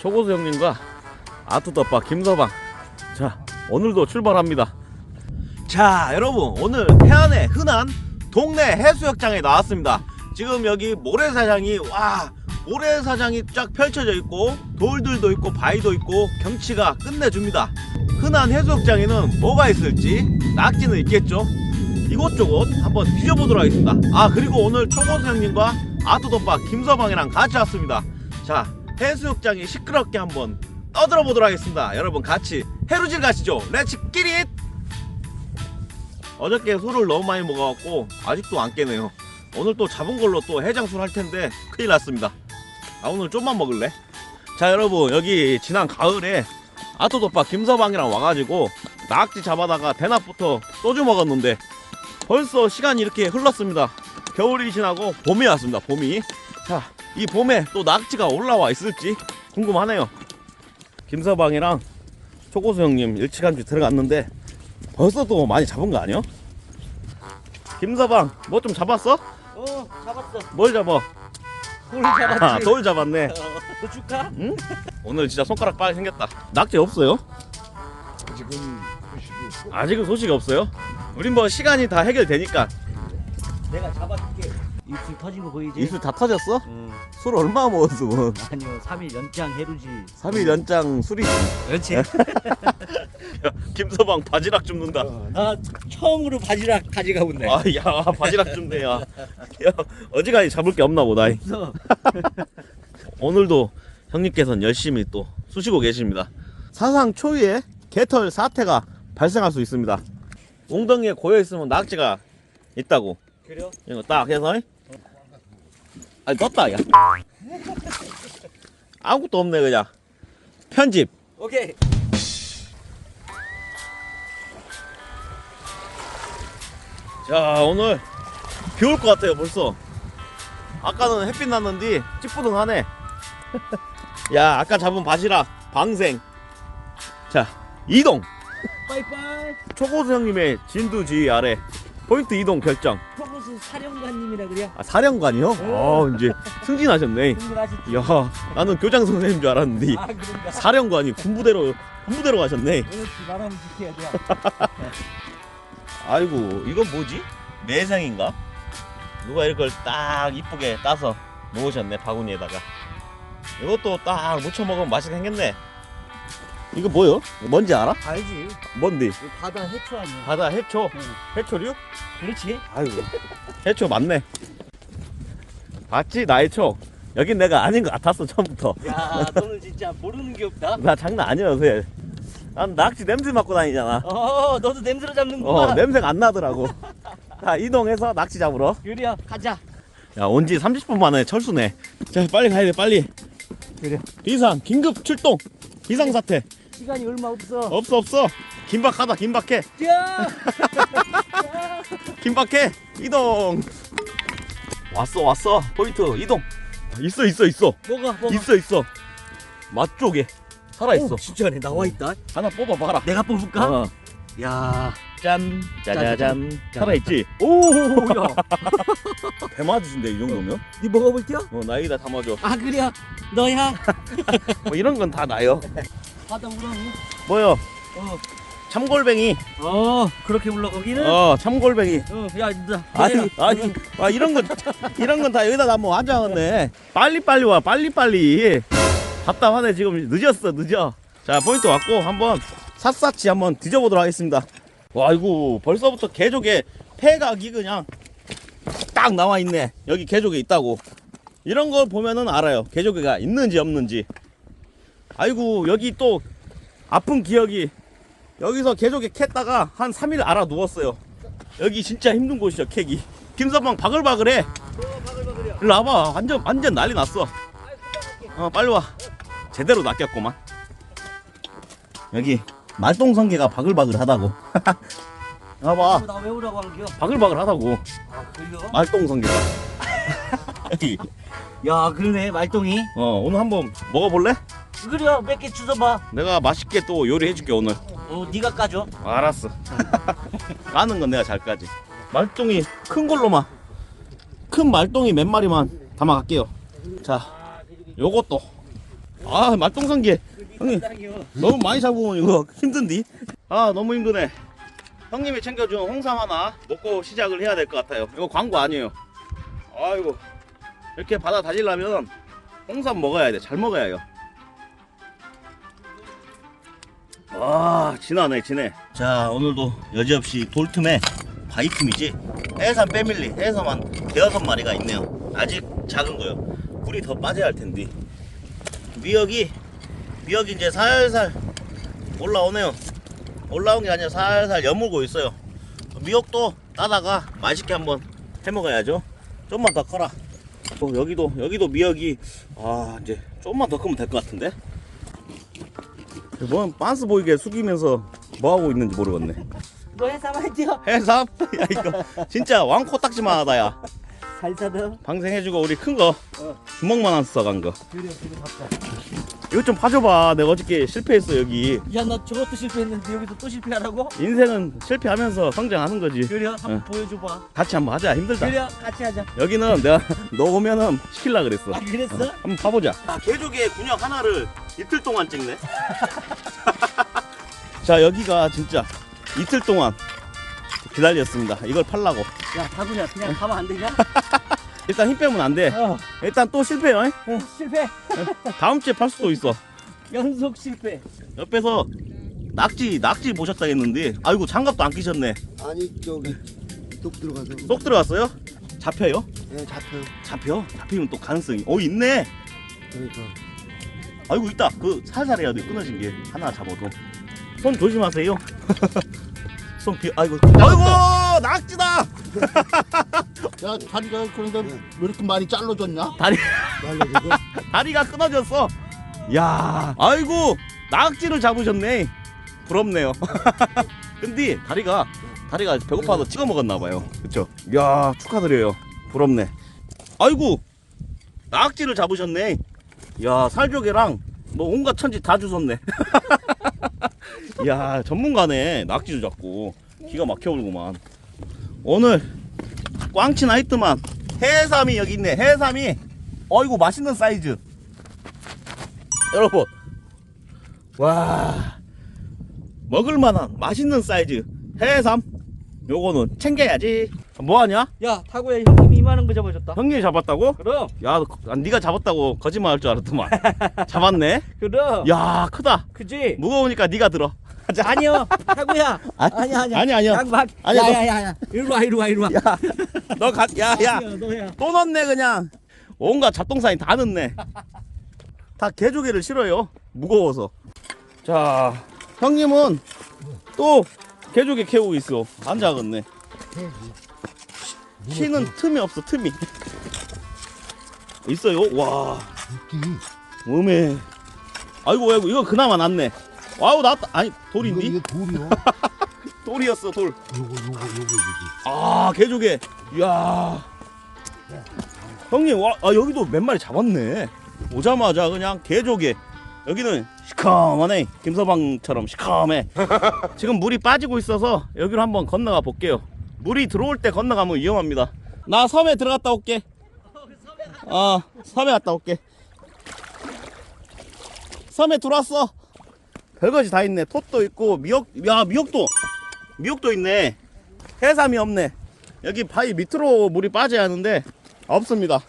초고수 형님과 아트덮밥 김서방. 자 오늘도 출발합니다. 자 여러분 오늘 해안의 흔한 동네 해수욕장에 나왔습니다. 지금 여기 모래사장이 와 모래사장이 쫙 펼쳐져 있고 돌들도 있고 바위도 있고 경치가 끝내줍니다. 흔한 해수욕장에는 뭐가 있을지 낙지는 있겠죠? 이곳저곳 한번 뒤져보도록 하겠습니다. 아 그리고 오늘 초고수 형님과 아트덮밥 김서방이랑 같이 왔습니다. 자 해수욕장이 시끄럽게 한번 떠들어 보도록 하겠습니다. 여러분 같이 해루질 가시죠. 렛츠 끼릿 어저께 술을 너무 많이 먹어갖고 아직도 안 깨네요. 오늘 또 잡은 걸로 또 해장술 할 텐데 큰일 났습니다. 아 오늘 좀만 먹을래? 자 여러분 여기 지난 가을에 아토도빠 김서방이랑 와가지고 낙지 잡아다가 대낮부터 소주 먹었는데 벌써 시간이 이렇게 흘렀습니다. 겨울이 지나고 봄이 왔습니다 봄이. 자 이 봄에 또 낙지가 올라와 있을지 궁금하네요 김서방이랑 초고수 형님 일찌감치 들어갔는데 벌써 또 많이 잡은 거 아니야? 김서방 뭐 좀 잡았어? 어 잡았어 뭘 잡아? 돌 아, 잡았지 돌 잡았네 어, 너 줄까? 응? 오늘 진짜 손가락 빨리 생겼다 낙지 없어요? 지금 아직은 소식이 없어요? 우린 뭐 시간이 다 해결되니까 내가 잡아줄게 입술 터진 거 보이지? 입술 다 터졌어? 응 술 얼마 먹었어 뭐. 아니요 3일 연장 해루지 3일 연장 술이 그렇지 김서방 바지락 줍는다 나 처음으로 바지락 가져가고 있네 아 야 바지락 줍네 야. 야 어지간히 잡을 게 없나 보다 없어 오늘도 형님께서는 열심히 또 쑤시고 계십니다. 사상 초유의 개털 사태가 발생할 수 있습니다. 웅덩이에 고여 있으면 낙지가 있다고. 그래요? 이거 딱 해서. 아니 떴다 야. 아무것도 없네 그냥. 편집. 오케이 자 오늘 비 올 것 같아요 벌써. 아까는 햇빛 났는데 찌뿌둥하네. 야 아까 잡은 바지락 방생. 자 이동. 빠이빠이 초고수 형님의 진두지휘 아래 포인트 이동 결정. 프로보스 사령관님이라 그래요 아 사령관이요? 아 이제 승진하셨네. 흥분하셨지? 야 나는 교장 선생님 줄 알았는데 아 그런가 사령관이 군부대로 군부대로 가셨네. 그렇지 말하면 지켜야 돼 아이고 이건 뭐지? 매생인가? 누가 이걸 딱 이쁘게 따서 놓으셨네 바구니에다가. 이것도 딱 무쳐 먹으면 맛있게 생겼네. 이거 뭐요? 뭔지 알아? 알지. 뭔데? 이거 바다 해초 아니야 바다 해초? 응. 해초류? 그렇지. 아이고. 해초 맞네. 봤지? 나 해초. 여긴 내가 아닌 것 같았어 처음부터. 야 너는 진짜 모르는 게 없다. 나 장난 아니라서 난 낙지 냄새 맡고 다니잖아. 어 너도 냄새로 잡는구나 어 냄새가 안 나더라고. 자 이동해서 낙지 잡으러. 유리야 가자. 야 온 지 30분 만에 철수네. 자 빨리 가야 돼 빨리. 그래. 비상 긴급 출동. 비상사태 시간이 얼마 없어. 없어 없어. 긴박하다 긴박해. 야! 긴박해 이동. 왔어 왔어. 포인트 이동. 있어 있어 있어. 뭐가 뭐가? 있어 있어. 맛 쪽에 살아 있어. 오, 진짜네 나와 있다. 하나 뽑아 봐라. 내가 뽑을까? 어. 야 짠 짜자잔. 짜자잔. 살아 있지? 오야. 배 맞으신데 이 정도면? 니 먹어볼게요? 어 나이다 담아줘. 아 그래 너야? 뭐 이런 건 다 나요 바다 우렁이? 뭐요? 어. 참골뱅이. 어 그렇게 불러 거기는? 어 참골뱅이. 어 야 나 아니 아니 아 이런 건 이런 건 다 여기다 담으면 환장하네. 빨리 빨리 와 빨리 빨리. 답답하네 지금. 늦었어 늦어. 자 포인트 왔고 한번 샅샅이 한번 뒤져보도록 하겠습니다. 와 이거 벌써부터 개조개 폐각이 그냥 딱 나와 있네. 여기 개조개 있다고. 이런 걸 보면은 알아요. 개조개가 있는지 없는지 아이고 여기 또 아픈 기억이 여기서 개조개 캤다가 한 3일 알아 누웠어요. 여기 진짜 힘든 곳이죠 캐기 김서방 바글바글해. 일로 와봐. 완전 완전 난리 났어. 어 빨리 와. 제대로 낚였구만. 여기 말똥성게가 바글바글하다고. 봐봐 나 외우라고 한겨 바글바글하다고. 아 그래요? 말똥성게가. 여기. 야 그러네. 말똥이. 어 오늘 한번 먹어볼래? 그래 몇개 주워봐. 내가 맛있게 또 요리해줄게 오늘. 어 네가 까줘. 알았어. 까는 건 내가 잘 까지. 말똥이 큰 걸로만 큰 말똥이 몇 마리만 담아갈게요. 자 요것도. 아 말똥성게. 형님 너무 많이 잡으면 이거 힘든디? 아 너무 힘드네. 형님이 챙겨준 홍삼 하나 먹고 시작을 해야 될 것 같아요. 이거 광고 아니에요. 아이고 이렇게 바다 다지려면 홍삼 먹어야 돼. 잘 먹어야 해요 아 진하네 진해. 자 오늘도 여지없이 돌틈에 바이틈이지. 해삼 패밀리 해삼 한 대여섯 마리가 있네요. 아직 작은 거요. 물이 더 빠져야 할 텐데. 미역이 미역이 이제 살살 올라오네요. 올라온 게 아니라 살살 여물고 있어요. 미역도 따다가 맛있게 한번 해 먹어야죠. 좀만 더 커라. 어, 여기도 여기도 미역이 아 이제 좀만 더 크면 될 것 같은데 뭔 빤스 보이게 숙이면서 뭐 하고 있는지 모르겠네 너 해삼 할지요? 해삼 야 이거 진짜 왕코 딱지만 하다 야 살사도. 방생해주고 우리 큰 거 주먹만한 써간 거 그래 그래 잡자. 이거 좀 봐줘봐 내가 어저께 실패했어 여기 야 나 저것도 실패했는데 여기서 또 실패하라고? 인생은 실패하면서 성장하는 거지 그래 한번 응. 보여줘봐. 같이 한번 하자 힘들다 그래 같이 하자. 여기는 내가 너 오면은 시킬라 그랬어 아 그랬어? 한번 봐보자 개조개 군역 하나를 이틀 동안 찍네 자 여기가 진짜 이틀 동안 기다렸습니다 이걸 팔라고 야 다구냐 그냥 가면 안 되냐? 일단 힘 빼면 안 돼. 어, 일단 또 실패요 어 실패. 다음 주에 팔 수도 있어. 연속 실패. 옆에서 낙지 낙지 보셨다 했는데. 아이고 장갑도 안 끼셨네. 아니 저기 뚝 들어가서. 쏙 들어갔어요? 잡혀요? 예 잡혀요. 잡혀? 잡히면 또 가능성이. 어 있네. 그러니까. 아이고 있다 그 살살 해야 돼. 끊어진 게 하나 잡아도. 손 조심하세요. 손 비... 아이고. 아이고 낙지다. 야 다리가 그런데 왜 이렇게 많이 잘라졌냐? 다리. 다리가 끊어졌어. 야 아이고 낙지를 잡으셨네. 부럽네요. 근데 다리가 다리가 배고파서 찍어 먹었나 봐요. 그쵸? 야 축하드려요. 부럽네. 아이고 낙지를 잡으셨네. 야 살조개랑 뭐 온갖 천지 다 주웠네. 야 전문가네 낙지도 잡고. 기가 막혀오르구만 오늘 꽝치 나이트만. 해삼이 여기 있네. 해삼이. 어이구 맛있는 사이즈. 여러분. 와. 먹을만한 맛있는 사이즈. 해삼. 요거는 챙겨야지. 뭐하냐? 야 타구야 형님이 이만한 거 잡아줬다. 형님이 잡았다고? 그럼. 야 너- 아, 네가 잡았다고 거짓말 할 줄 알았더만. 잡았네? 그럼. 야 크다. 그지? 무거우니까 네가 들어 아니요. 타구야. 아니, 아니야 아니야. 아니, 아니요. 양박. 아니야, 너- 야야야야. 이리로 와 이리로 와 이리로 와. 너야야. 아니야, 너야. 또 넣네 그냥. 온갖 잡동사니 다 넣네. 다 개조개를 싫어요. 무거워서. 자 형님은 또 개조개 캐고 있어. 안 작았네. 쉬는 틈이 없어 틈이. 있어요? 와. 음에. 아이고 아이고 이거 그나마 낫네 와우 나왔다. 아니 이거 돌인디 이게 돌이요? 돌이었어 돌. 요거 요거 요거 이거지 아 개조개. 이야. 형님 와 아, 여기도 몇 마리 잡았네. 오자마자 그냥 개조개. 여기는 시커먼해. 김서방처럼 시커매 지금 물이 빠지고 있어서 여기로 한번 건너가 볼게요. 물이 들어올 때 건너가면 위험합니다. 나 섬에 들어갔다 올게. 어 섬에 갔다 올게. 섬에 들어왔어 별것이 다 있네 톳도 있고 미역 야 미역도 미역도 있네 해삼이 없네. 여기 바위 밑으로 물이 빠져야 하는데 없습니다.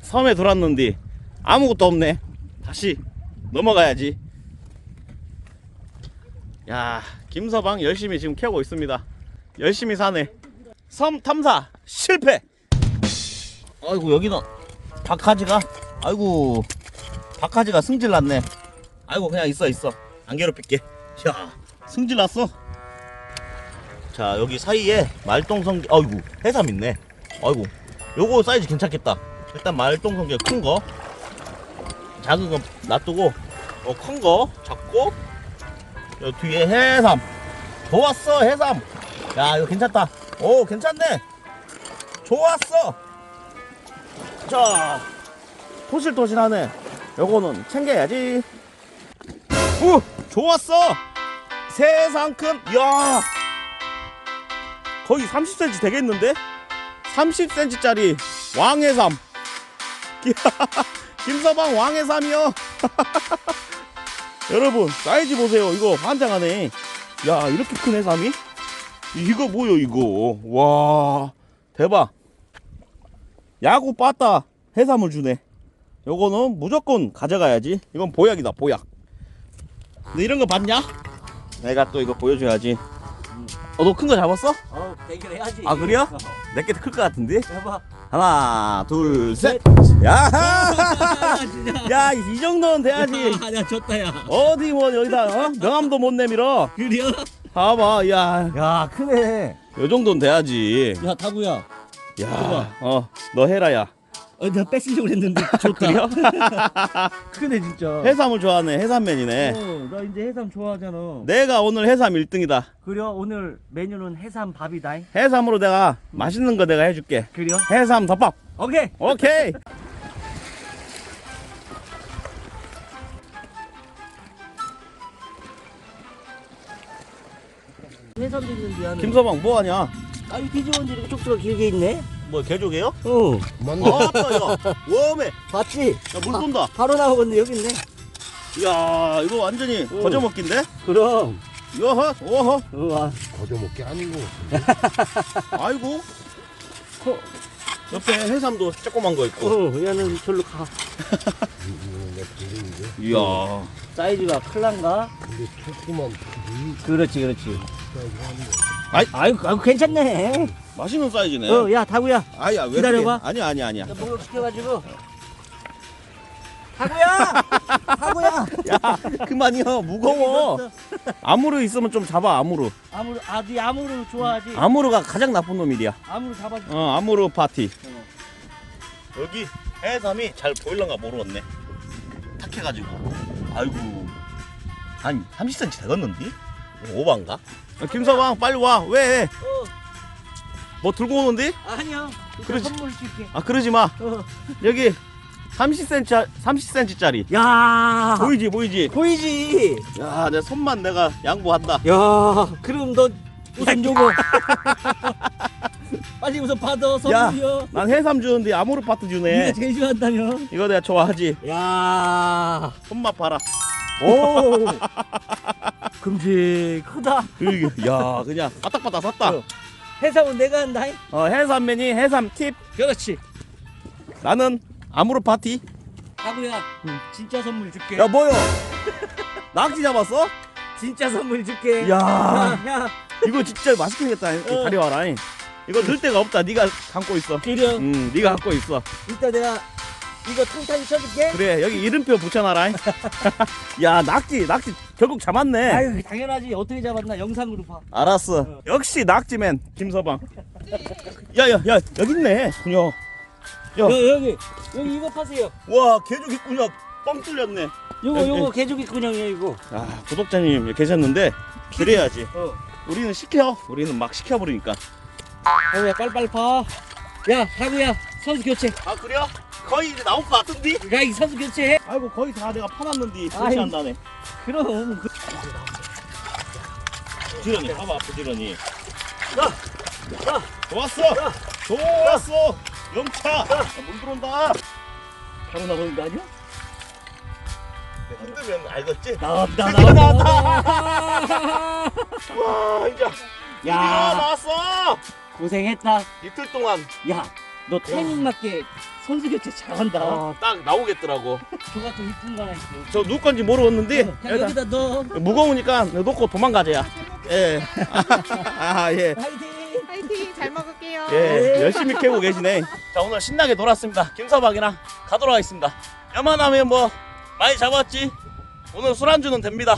섬에 들어왔는데 아무것도 없네. 다시 넘어가야지. 야, 김서방 열심히 지금 캐고 있습니다. 열심히 사네. 섬 탐사 실패. 아이고 여기는 박하지가 아이고 박하지가 승질 났네. 아이고 그냥 있어 있어. 안 괴롭힐게. 야, 승질 났어. 자 여기 사이에 말똥성게 아이고 해삼 있네. 아이고 요거 사이즈 괜찮겠다. 일단 말똥성게 큰 거. 작은 거 놔두고 어, 큰 거 잡고 요 뒤에 해삼. 좋았어 해삼. 야 이거 괜찮다. 오 괜찮네. 좋았어. 자 토실토실하네. 요거는 챙겨야지 우 좋았어 세상 큰야 거의 30cm 되겠는데? 30cm짜리 왕해삼. 김서방 왕해삼이요. 여러분 사이즈 보세요. 이거 환장하네. 야 이렇게 큰 해삼이? 이거 뭐요 이거? 와 대박. 야구 빠따 해삼을 주네. 요거는 무조건 가져가야지. 이건 보약이다 보약. 너 이런 거 봤냐? 내가 또 이거 보여줘야지. 어 너 큰 거 잡았어? 어 대결 해야지 아, 그래요? 어. 내게 클것 같은데? 해봐 하나 둘 셋. 야. 야, 이 정도는 돼야지. 아야 졌다 야 어디 뭐 여기다 어? 명함도 못 내밀어. 그래요? 봐봐, 야, 야 크네 요 정도는 돼야지. 야 타구야 야, 어, 너 해라 야. 어, 내가 뺏으려고 했는데 좋다 그래요? 크네 진짜 해삼을 좋아하네, 해삼맨이네. 어, 나 이제 해삼 좋아하잖아 내가 오늘 해삼 1등이다. 그래요 오늘 메뉴는 해삼 밥이다 해삼으로 내가 맛있는 거 내가 해줄게. 그래요? 해삼 덮밥. 오케이 오케이. 해삼도 김서방 뭐 하냐? 아이 돼지원지 이렇게 쪽수가 길게 있네 뭐 개조개요? 어 맞네. 아, 아따 야, 웜에. 봤지? 야, 물 쏜다. 바로 나오겠네 여기 있네 야, 이거 완전히 오. 거저 먹긴데? 그럼 여허, 오허. 우와 거저먹기 아니고. 아이고. 코. 옆에 해삼도 조그만 거 있고. 어 얘는 절로 가 이거는 내 동생인데. 이야. 사이즈가 클란가? 근데 조그만 이 그렇지 그렇지 사이즈 하는 거. 아이. 아유, 아유 괜찮네 맛있는 사이즈네. 어 야 다구야 아야, 왜 기다려봐. 그래? 아니야, 아니야, 아니야. 나 목욕 시켜가지고 다구야 다구야 야, 그만이요. 무거워. 아무르 있으면 좀 잡아, 아무르. 아무로 아주 아무로 좋아하지 아무르가 가장 나쁜 놈이야. 아무로 잡아줘 어, 아무르 파티. 여기 해삼이 잘 보일런가 모르겠네. 탁해가지고. 아이고. 한 30cm 되겠는데? 오반가? 김서방 빨리 와. 왜? 어뭐 들고 오는데? 아니야 그러지. 선물 줄게 아 그러지 마. 어. 여기 30cm 30cm짜리. 야 보이지 보이지. 보이지 야 내 손만 내가 양보한다. 야 그럼 너 우선 요거 빨리 우선 받아 선물이요 난 해삼 주는데 아모르 파트 주네. 네가 제일 좋아한다며 이거 내가 좋아하지. 야 손맛 봐라. 오 금지 크다 이게, 야 그냥 바닥바닥 섰다. 어. 해삼은 내가 한다 어 해삼맨이 해삼 팁. 그렇지 나는 아모르 파티. 다구야 진짜 선물 줄게 야 뭐요? 낙지 잡았어? 진짜 선물 줄게 야 야 이거 진짜 맛있게 생겼다. 어. 가려와라. 이거 넣을 데가 없다. 네가 감고 있어. 그래 음, 네가 갖고 있어. 이따 내가 이거 탕탕이 쳐줄게 그래 여기 이름표 붙여놔라. 야 낙지 낙지 결국 잡았네. 아유 당연하지 어떻게 잡았나 영상으로 봐 알았어. 어. 역시 낙지맨 김서방. 야야야 여기 있네. 군요. 야. 여, 여기 여기 이거 파세요 와 개죽이 군요 뻥 뚫렸네. 요거 요거 개조기 근형이에요 이거 아 구독자님 계셨는데 그래야지. 어 우리는 시켜. 우리는 막 시켜버리니까. 다구야 빨리빨리 봐야 다구야 선수 교체 아 그래요? 거의 이제 나올 것 같은데? 야 이 선수 교체해 아이고 거의 다 내가 파놨는데. 설치한다네. 그럼 그, 부지런히 봐봐 부지런히. 야, 야. 좋았어. 좋았어. 영차. 물 들어온다. 바로 나오는 거 아니야? 흔들면 알겠지? 나왔다 드디어 나왔다 와 이제 야 나왔어. 고생했다 이틀 동안 야 너 타이밍 맞게 선수 교체 잘한다 어, 딱 나오겠더라고. 저 같은 이쁜 거 하나 있어 저 누구 건지 모르겠는데 어, 자, 일단 여기다 넣어 무거우니까 놓고 도망가자야. 예. 아 예. 파이팅 파이팅 잘 먹을게요. 예, 열심히 캐고 계시네. 자, 오늘 신나게 놀았습니다. 김서방이랑 가도록 하겠습니다. 야만하면 뭐 많이 잡았지? 오늘 술안주는 됩니다.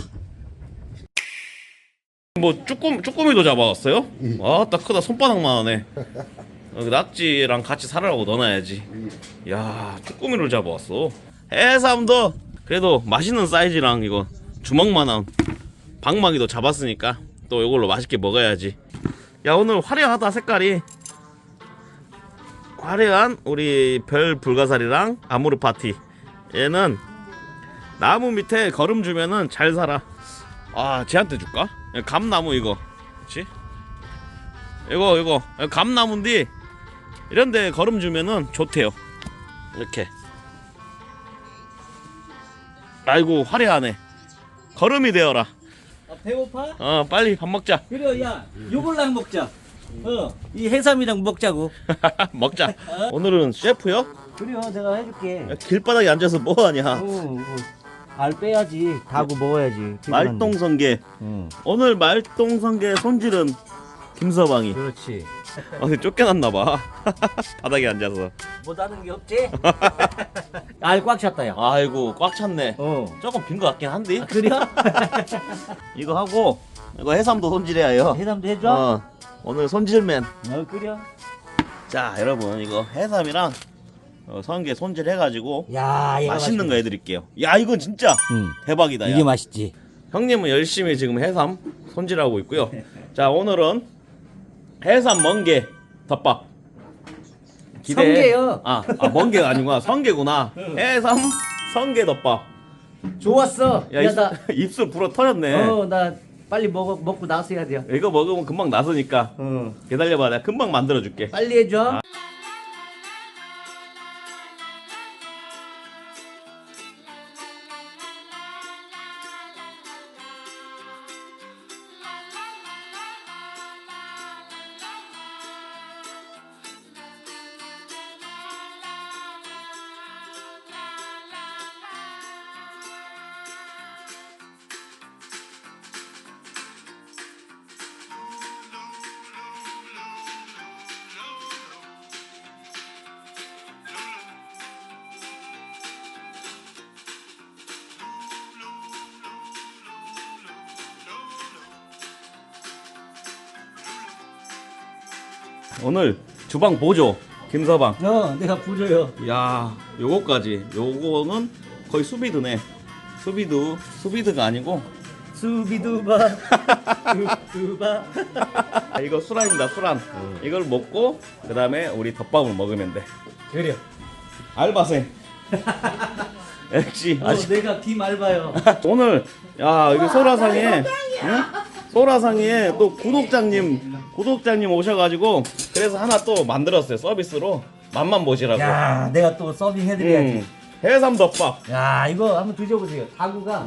뭐 쭈꾸미, 쭈꾸미도 잡아왔어요? 아, 딱 크다. 손바닥만 하네. 어, 낙지랑 같이 살으라고 넣어놔야지. 야, 쭈꾸미를 잡아왔어. 해삼도 그래도 맛있는 사이즈랑 이거 주먹만한 방망이도 잡았으니까 또 이걸로 맛있게 먹어야지. 야 오늘 화려하다 색깔이 화려한 우리 별 불가사리랑 아모르 파티 얘는 나무 밑에 걸음 주면은 잘 살아 아 쟤한테 줄까? 감나무 이거 그치? 이거 이거 감나무인데 이런데 걸음 주면은 좋대요 이렇게 아이고 화려하네. 걸음이 되어라. 아, 배고파? 어 빨리 밥 먹자. 그래 야 요걸랑 먹자 어이 해삼이랑 먹자고 먹자. 오늘은 셰프요? 그래요 내가 해줄게 야, 길바닥에 앉아서 뭐 하냐? 어, 어. 알 빼야지 다고 먹어야지 말똥성게. 응 오늘 말똥성게 손질은 김서방이. 그렇지 아, 근데 쫓겨났나 봐. 바닥에 앉아서. 못하는 게 없지? 알 꽉 찼다 야 아이고 꽉 찼네. 어. 조금 빈 것 같긴 한데. 아, 그래? 이거 하고 이거 해삼도 손질해야요. 해삼도 해줘? 어, 오늘 손질맨. 어, 그래? 자 여러분 이거 해삼이랑 어, 성게 손질해가지고 야 맛있는 거 해드릴게요. 야 이건 진짜 응 대박이다. 야. 이게 맛있지 형님은 열심히 지금 해삼 손질하고 있고요. 자 오늘은 해삼 멍게 덮밥. 성게요. 아, 아 멍게가 아니구나. 성게구나. 해삼 성게 덮밥. 좋았어 야, 야, 나, 입, 입술 불어 터졌네. 어, 나 빨리 먹어, 먹고 나서야 돼요 이거 먹으면 금방 나서니까 어. 기다려봐. 내가 금방 만들어줄게. 빨리 해줘 오늘 주방 보조 김서방. 어 내가 부줘요 야, 요거까지. 요거는 거의 수비드네. 수비드, 수비드가 아니고 수비두바 두바 아, 이거 수란입니다. 수란. 이걸 먹고 그 다음에 우리 덮밥을 먹으면 돼. 그래 알바생. 역시 어, 아직 내가 김 알바요 오늘 야 이거 소라상에 응? 소라상에 또 구독자님 구독자님 오셔가지고 그래서 하나 또 만들었어요 서비스로 맛만 보시라고. 야 내가 또 서빙 해드려야지 음, 해삼 덮밥. 야 이거 한번 드셔보세요 다구가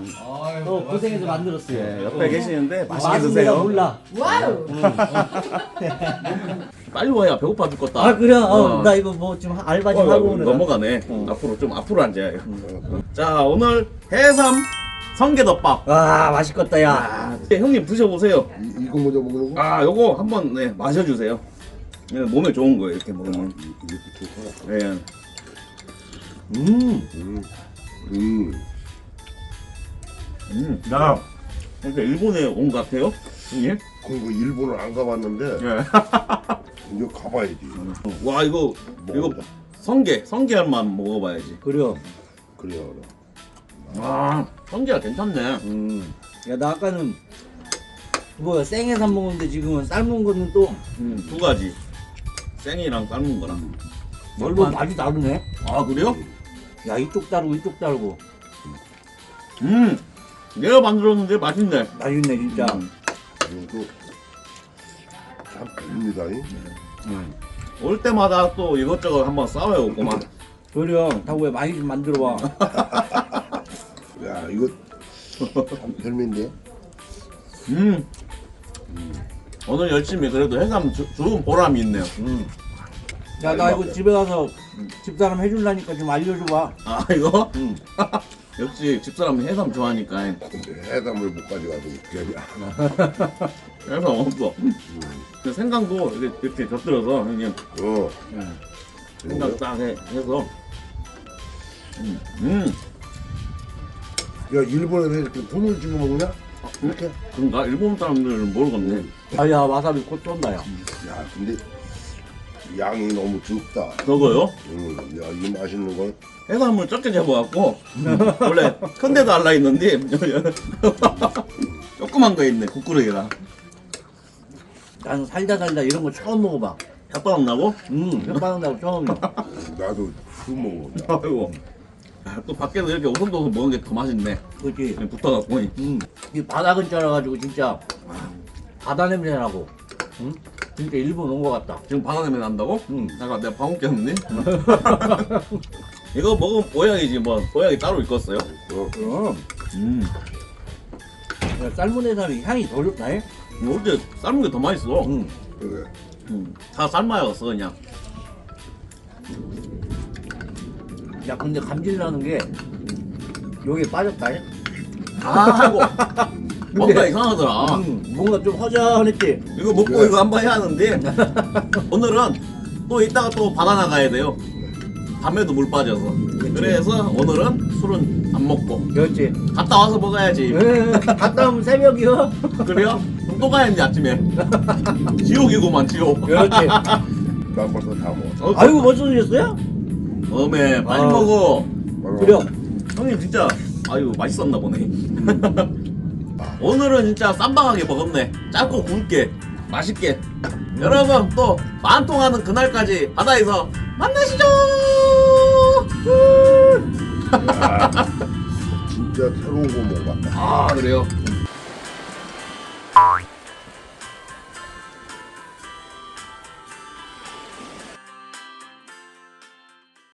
또 고생해서 만들었어요 예, 옆에 계시는데 맛있게 맛은 내가 드세요. 몰라 빨리 와야 배고파 죽겠다. 아 그래 어, 어. 나 이거 뭐 좀 알바 좀 어, 하고 오늘 넘어가네. 앞으로 좀 앞으로 앉아요. 자 오늘 해삼 성게덮밥. 와 맛있겠다 야 아, 네, 형님 드셔보세요. 이- 이거 먼저 먹는 거? 아 요거 한번 네, 마셔주세요. 네, 몸에 좋은 거예요 이렇게 먹으면. 이것도 좋구나. 네. 음, 음. 음. 음, 야, 이렇게 일본에 온 것 같아요, 형님. 그리고 일본을 안 가봤는데 예. 이거 가봐야지. 와 이거 이거 먹어보자. 성게 성게알만 먹어봐야지. 그래요 그래요. 아 성게알 괜찮네. 음. 야 나 아까는 뭐 생해삼 먹었는데 지금은 삶은 거는 또 음, 두 가지. 생이랑 삶은 거랑. 별로 맛이 다르네 아 그래요? 야 이쪽 다르고 이쪽 다르고 음, 내가 만들었는데 맛있네. 맛있네 진짜 음. 이것도 참 별입니다. 이. 올 때마다 또 이것저것 한번 싸워요, 오고만. 그래요 다구야 많이 좀 만들어봐 야 이거 참 별미인데. 음. 오늘 열심히 그래도 해삼 주, 좋은 보람이 있네요. 음. 야 나 이거 집에 가서 집사람 해줄라니까 좀 알려줘봐 아 이거? 음. 역시 집사람이 해삼 좋아하니까 해담을 못 가져가서 웃겨야. 해삼 없어. 그 생강도 이렇게, 이렇게 곁들여서 형님 어. 생강 딱 해, 해서 음, 음 야 일본에서 이렇게 돈을 주고 먹냐? 이렇게? 그런가? 일본 사람들은 모르겠네. 아야 와사비 곧 쏜다 야 야 근데 양이 너무 적다. 저거요? 음, 야이 맛있는 걸. 해삼을 적게 잡아갖고 원래 큰 데도 알라 있는데 조그만 거 있네 국구르기랑 나는 살다 살다 이런 거 처음 먹어봐 혓바람 나고? 음 햇반한다고 처음이야 나도 처음 먹어. 아이고 아, 또 밖에서 이렇게 오손도손 먹는 게 더 맛있네 그치 그냥 붙어갖고 음, 이 바다 근처라가지고 진짜 바다 냄새 나고 응? 진짜 일본 온 것 같다 지금 바다 냄새 난다고? 응. 잠깐 내가 방울 꼈니? 이거 먹으면 보약이지 뭐 보약이 따로 있겠어요? 그럼 음. 야, 삶은 해삼이 향이 더 좋다. 해? 이거 어제 삶은 게 더 맛있어. 응. 그래. 음. 다 삶아야겠어 그냥. 야 근데 감질 나는 게 여기 빠졌다. 해? 아 하고 뭔가 이상하더라. 음, 뭔가 좀 허전했지. 이거 먹고 그래. 이거 한 번 해야 하는데 오늘은 또 이따가 또 바다 나가야 돼요. 밤에도 물 빠져서. 그래서 오늘은 술은 안 먹고 그렇지. 갔다 와서 먹어야지. 에, 갔다 오면 새벽이요. 그래요? 그럼 또 가야지 아침에. 지옥이구만 지옥. 그렇지. 난 벌써 다 먹었어. 어, 아이고 벌써 드셨어요? 어메 빨리 아. 먹어. 그래요. 형님 진짜 아유 맛있었나 보네. 오늘은 진짜 쌈박하게 먹었네. 짧고 굵게 맛있게. 여러분 또 만통하는 그날까지 바다에서 만나시죠. 야, 진짜 새로운 거 먹어봤다. 아 그래요?